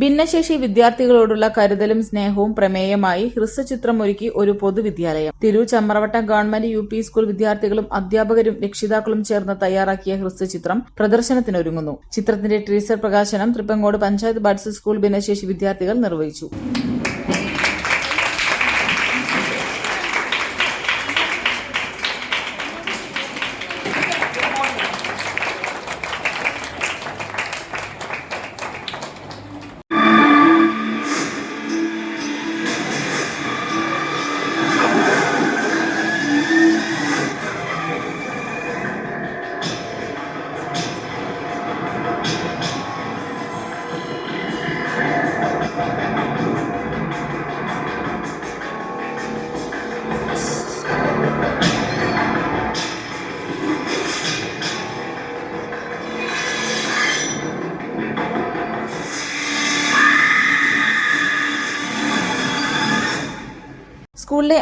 ഭിന്നശേഷി വിദ്യാർത്ഥികളോടുള്ള കരുതലും സ്നേഹവും പ്രമേയമായി ഹ്രസ്വചിത്രം ഒരുക്കി ഒരു പൊതുവിദ്യാലയം. തിരു Chamravattam government U P school വിദ്യാർത്ഥികളും അധ്യാപകരും രക്ഷിതാക്കളും ചേർന്ന് തയ്യാറാക്കിയ ഹ്രസ്വചിത്രം പ്രദർശനത്തിനൊരുങ്ങുന്നു. ചിത്രത്തിന്റെ ടീസർ പ്രകാശനം തൃപ്പങ്കോട് പഞ്ചായത്ത് ബഡ്സ് സ്കൂൾ ഭിന്നശേഷി വിദ്യാർത്ഥികൾ നിർവഹിച്ചു.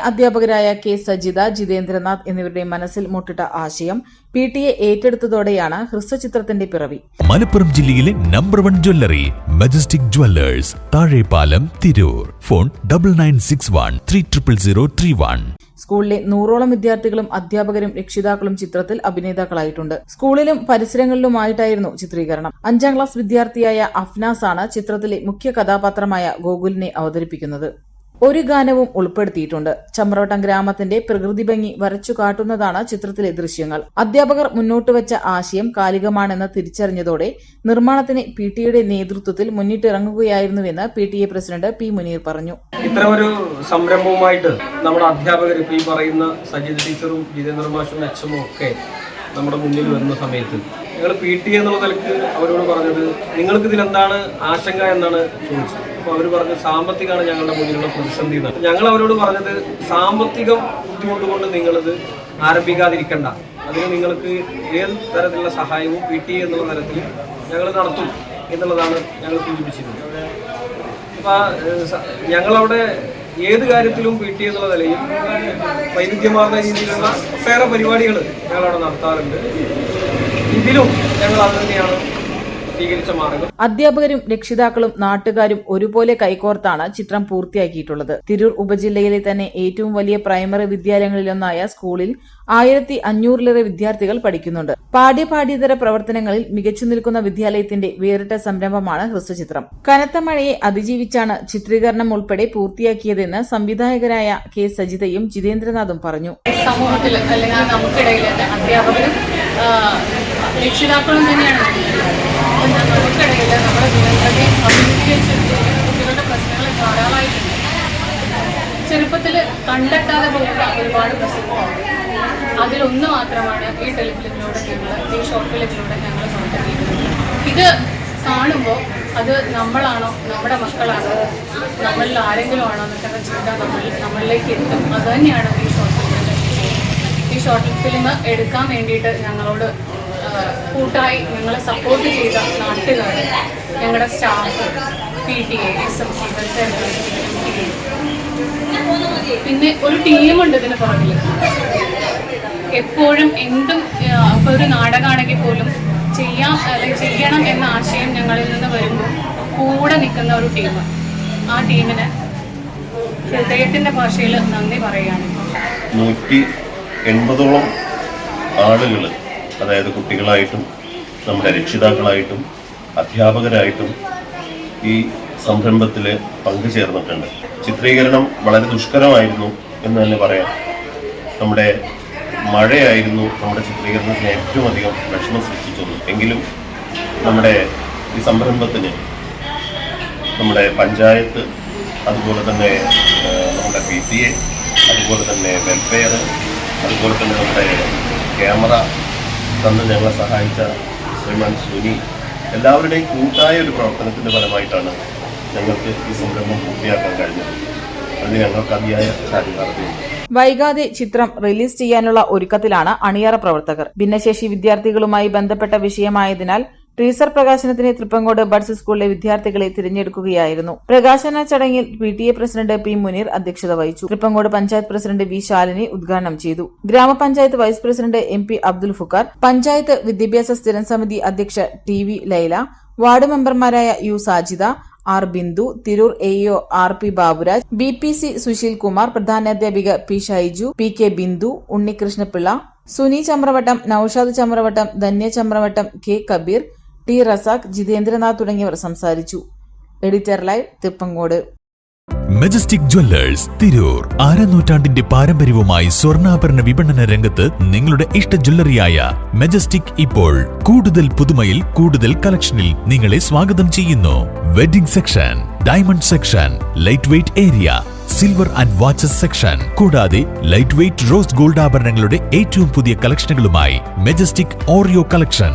അധ്യാപകരായ കെ സജിത ജിതേന്ദ്രനാഥ് എന്നിവരുടെ മനസ്സിൽ മുട്ടിട്ട ആശയം പി ടി എ ഏറ്റെടുത്തതോടെയാണ് ഹ്രസ്വചിത്രത്തിന്റെ പിറവി. മലപ്പുറം ജില്ലയിലെ number one jewellery Majestic jewellers Thazhepalam Tirur. Phone double nine six one three triple zero three one സ്കൂളിലെ നൂറോളം വിദ്യാർത്ഥികളും അധ്യാപകരും രക്ഷിതാക്കളും ചിത്രത്തിൽ അഭിനേതാക്കളായിട്ടുണ്ട്. സ്കൂളിലും പരിസരങ്ങളിലുമായിട്ടായിരുന്നു ചിത്രീകരണം. അഞ്ചാം ക്ലാസ് വിദ്യാർത്ഥിയായ അഫ്നാസ് ആണ് ചിത്രത്തിലെ മുഖ്യ കഥാപാത്രമായ ഗോകുലിനെ അവതരിപ്പിക്കുന്നത്. ഒരു ഗാനവും ഉൾപ്പെടുത്തിയിട്ടുണ്ട്. ചമ്രവട്ടം ഗ്രാമത്തിന്റെ പ്രകൃതി ഭംഗി വരച്ചു കാട്ടുന്നതാണ് ചിത്രത്തിലെ ദൃശ്യങ്ങൾ. അധ്യാപകർ മുന്നോട്ട് വെച്ച ആശയം കാലികമാണെന്ന് തിരിച്ചറിഞ്ഞതോടെ നിർമ്മാണത്തിന് പി ടിയുടെ നേതൃത്വത്തിൽ മുന്നിട്ടിറങ്ങുകയായിരുന്നുവെന്ന് P T A president P Muneer പറഞ്ഞു. ഇത്തരം ഒരു സംരംഭവുമായിട്ട് നമ്മുടെ അധ്യാപകർ ഈ പറയുന്ന സജിത് ടീച്ചറും ജിതേന്ദ്ര മാഷും എച്ചമും ഒക്കെ നമ്മുടെ മുന്നിൽ വരുന്ന സമയത്ത് ഞങ്ങൾ പി ടി എന്നുള്ള നിലയ്ക്ക് അവരോട് പറഞ്ഞത് നിങ്ങൾക്ക് ഇതിലെന്താണ് ആശങ്ക എന്നാണ് ചോദിച്ചത്. അപ്പോൾ അവർ പറഞ്ഞു സാമ്പത്തികമാണ് ഞങ്ങളുടെ മുന്നിലുള്ള പ്രതിസന്ധി എന്നാണ്. ഞങ്ങൾ അവരോട് പറഞ്ഞത് സാമ്പത്തികം ബുദ്ധിമുട്ട് കൊണ്ട് നിങ്ങളിത് ആരംഭിക്കാതിരിക്കണ്ട. അതിന് നിങ്ങൾക്ക് ഏത് തരത്തിലുള്ള സഹായവും പി ടി എന്നുള്ള തരത്തിൽ ഞങ്ങൾ നടത്തും എന്നുള്ളതാണ് ഞങ്ങൾ സൂചിപ്പിച്ചിരുന്നത്. അപ്പൊ ഞങ്ങളവിടെ ഏത് കാര്യത്തിലും പി ടി എന്നുള്ള നിലയിൽ വൈവിധ്യമാർന്ന രീതിയിലുള്ള ഒട്ടേറെ പരിപാടികൾ ഞങ്ങളവിടെ നടത്താറുണ്ട്. ഇതിലും ഞങ്ങൾ അത് തന്നെയാണ് സ്വീകരിച്ച മാർഗം. അധ്യാപകരും രക്ഷിതാക്കളും നാട്ടുകാരും ഒരുപോലെ കൈകോർത്താണ് ചിത്രം പൂർത്തിയാക്കിയിട്ടുള്ളത്. തിരൂർ ഉപജില്ലയിലെ തന്നെ ഏറ്റവും വലിയ പ്രൈമറി വിദ്യാലയങ്ങളിലൊന്നായ സ്കൂളിൽ ആയിരത്തി അഞ്ഞൂറിലേറെ വിദ്യാർത്ഥികൾ പഠിക്കുന്നുണ്ട്. പാഠ്യപാഠ്യേതര പ്രവർത്തനങ്ങളിൽ മികച്ചു നിൽക്കുന്ന വിദ്യാലയത്തിന്റെ വേറിട്ട സംരംഭമാണ് ഹ്രസ്വചിത്രം. കനത്ത മഴയെ അതിജീവിച്ചാണ് ചിത്രീകരണം ഉൾപ്പെടെ പൂർത്തിയാക്കിയതെന്ന് സംവിധായകരായ കെ സജിതയും ജിതേന്ദ്രനാഥും പറഞ്ഞു. സമൂഹത്തിൽ അല്ലെങ്കിൽ നമുക്കിടയിൽ അധ്യാപകരും രക്ഷിതാക്കളും തന്നെയാണ്. നമുക്കിടയിൽ നമ്മുടെ ദിനങ്ങളെ അഭിമുഖീകരിച്ചിരിക്കുന്ന കുട്ടികളുടെ പ്രശ്നങ്ങൾ ധാരാളമായിട്ടുണ്ട്. ചെറുപ്പത്തിൽ കണ്ടെത്താതെ പോകുന്ന ഒരുപാട് പ്രശ്നങ്ങളുണ്ട്. അതിലൊന്ന് മാത്രമാണ് ഈ ടെലിഫിലിമിലൂടെ ഞങ്ങൾ ഈ ഷോർട്ട് ഫിലിമിലൂടെ ഞങ്ങൾ കണ്ടെത്തിയിരുന്നത് ഇത് കാണുമ്പോൾ അത് നമ്മളാണോ നമ്മുടെ മക്കളാണോ നമ്മളിൽ ആരെങ്കിലും ആണോ എന്നൊക്കെ ചിന്ത നമ്മൾ നമ്മളിലേക്ക് എത്തും. അത് തന്നെയാണ് ഈ ഷോർട്ട് ഫിലിമിന്റെ ഈ ഷോർട്ട് ഫിലിം എടുക്കാൻ വേണ്ടിയിട്ട് ഞങ്ങളോട് കൂട്ടായി ഞങ്ങളെ സപ്പോർട്ട് ചെയ്ത നാട്ടുകാർ ഞങ്ങളുടെ staff P T A S M C പിന്നെ ഒരു ടീമുണ്ട് ഇതിന് പുറകിൽ എപ്പോഴും എന്തും ഇപ്പോൾ ഒരു നാടകമാണെങ്കിൽ പോലും ചെയ്യാം അല്ലെങ്കിൽ ചെയ്യണം എന്ന ആശയം ഞങ്ങളിൽ നിന്ന് വരുമ്പോൾ കൂടെ നിൽക്കുന്ന ഒരു ടീം ആ ടീമിന് ഹൃദയത്തിന്റെ ഭാഷയിൽ നന്ദി പറയുകയാണ്. നൂറ്റി എൺപതോളം ആളുകൾ അതായത് കുട്ടികളായിട്ടും നമ്മുടെ രക്ഷിതാക്കളായിട്ടും അധ്യാപകരായിട്ടും ഈ സംരംഭത്തിൽ പങ്കുചേർന്നിട്ടുണ്ട്. ചിത്രീകരണം വളരെ ദുഷ്കരമായിരുന്നു എന്ന് തന്നെ പറയാം. നമ്മുടെ മഴയായിരുന്നു നമ്മുടെ ചിത്രീകരണത്തിന് ഏറ്റവും അധികം വിഷമം സൃഷ്ടിച്ചത്. എങ്കിലും നമ്മുടെ ഈ സംരംഭത്തിന് നമ്മുടെ പഞ്ചായത്ത് അതുപോലെ തന്നെ നമ്മുടെ പി ടി എ അതുപോലെ തന്നെ വെൽഫെയർ അതുപോലെ തന്നെ നമ്മുടെ ക്യാമറ തന്ന് ഞങ്ങളെ സഹായിച്ച ശ്രീമാൻ സുനി എല്ലാവരുടെയും കൂട്ടായ ഒരു പ്രവർത്തനത്തിന്റെ ഫലമായിട്ടാണ് ഞങ്ങൾക്ക് ഈ സംരംഭം പൂർത്തിയാക്കാൻ കഴിഞ്ഞത്. അതിന് ഞങ്ങൾക്ക് അതിയായ ചാരിതാർത്ഥ്യമുണ്ട് വൈകാതെ ചിത്രം റിലീസ് ചെയ്യാനുള്ള ഒരുക്കത്തിലാണ് അണിയറ പ്രവർത്തകർ. ഭിന്നശേഷി വിദ്യാർത്ഥികളുമായി ബന്ധപ്പെട്ട വിഷയമായതിനാൽ ടീസർ പ്രകാശനത്തിന് തൃപ്പങ്കോട് ബഡ്സ് സ്കൂളിലെ വിദ്യാർത്ഥികളെ തിരഞ്ഞെടുക്കുകയായിരുന്നു. പ്രകാശന ചടങ്ങിൽ P T A president P Muneer അധ്യക്ഷത വഹിച്ചു. തൃപ്പങ്കോട് പഞ്ചായത്ത് പ്രസിഡന്റ് വി ശാലിനി ഉദ്ഘാടനം ചെയ്തു. ഗ്രാമപഞ്ചായത്ത് vice president M P Abdul Fukkar panchayat വിദ്യാഭ്യാസ സ്ഥിരം സമിതി അധ്യക്ഷ ടി വി ലൈല വാർഡ് മെമ്പർമാരായ U Sajida R Bindu Tirur AEO R P Baburaj B P C Susheel Kumar പ്രധാനാധ്യാപിക P Shaiju P K Bindu Unnikrishnapillai Suni Chamravattam Noushad Chamravattam Dhanya Chamravattam K Kabeer T Razak Jithendranath തുടങ്ങിയവർ സംസാരിച്ചു. Editor live Thippangode. Majestic jewellers Tirur. ആരനൂറ്റാണ്ടിന്റെ പാരമ്പര്യവുമായി സ്വർണാഭരണ വിപണന രംഗത്ത് നിങ്ങളുടെ ഇഷ്ട ജ്വല്ലറിയായ majestic ഇപ്പോൾ കൂടുതൽ പുതുമയിൽ കൂടുതൽ കളക്ഷനിൽ നിങ്ങളെ സ്വാഗതം ചെയ്യുന്നു. Wedding section diamond section light weight area silver and watches section കൂടാതെ ലൈറ്റ് വെയ്റ്റ് റോസ് ഗോൾഡ് ആഭരണങ്ങളുടെ ഏറ്റവും പുതിയ കളക്ഷനുകളുമായി മെജസ്റ്റിക് ഓറിയോ കളക്ഷൻ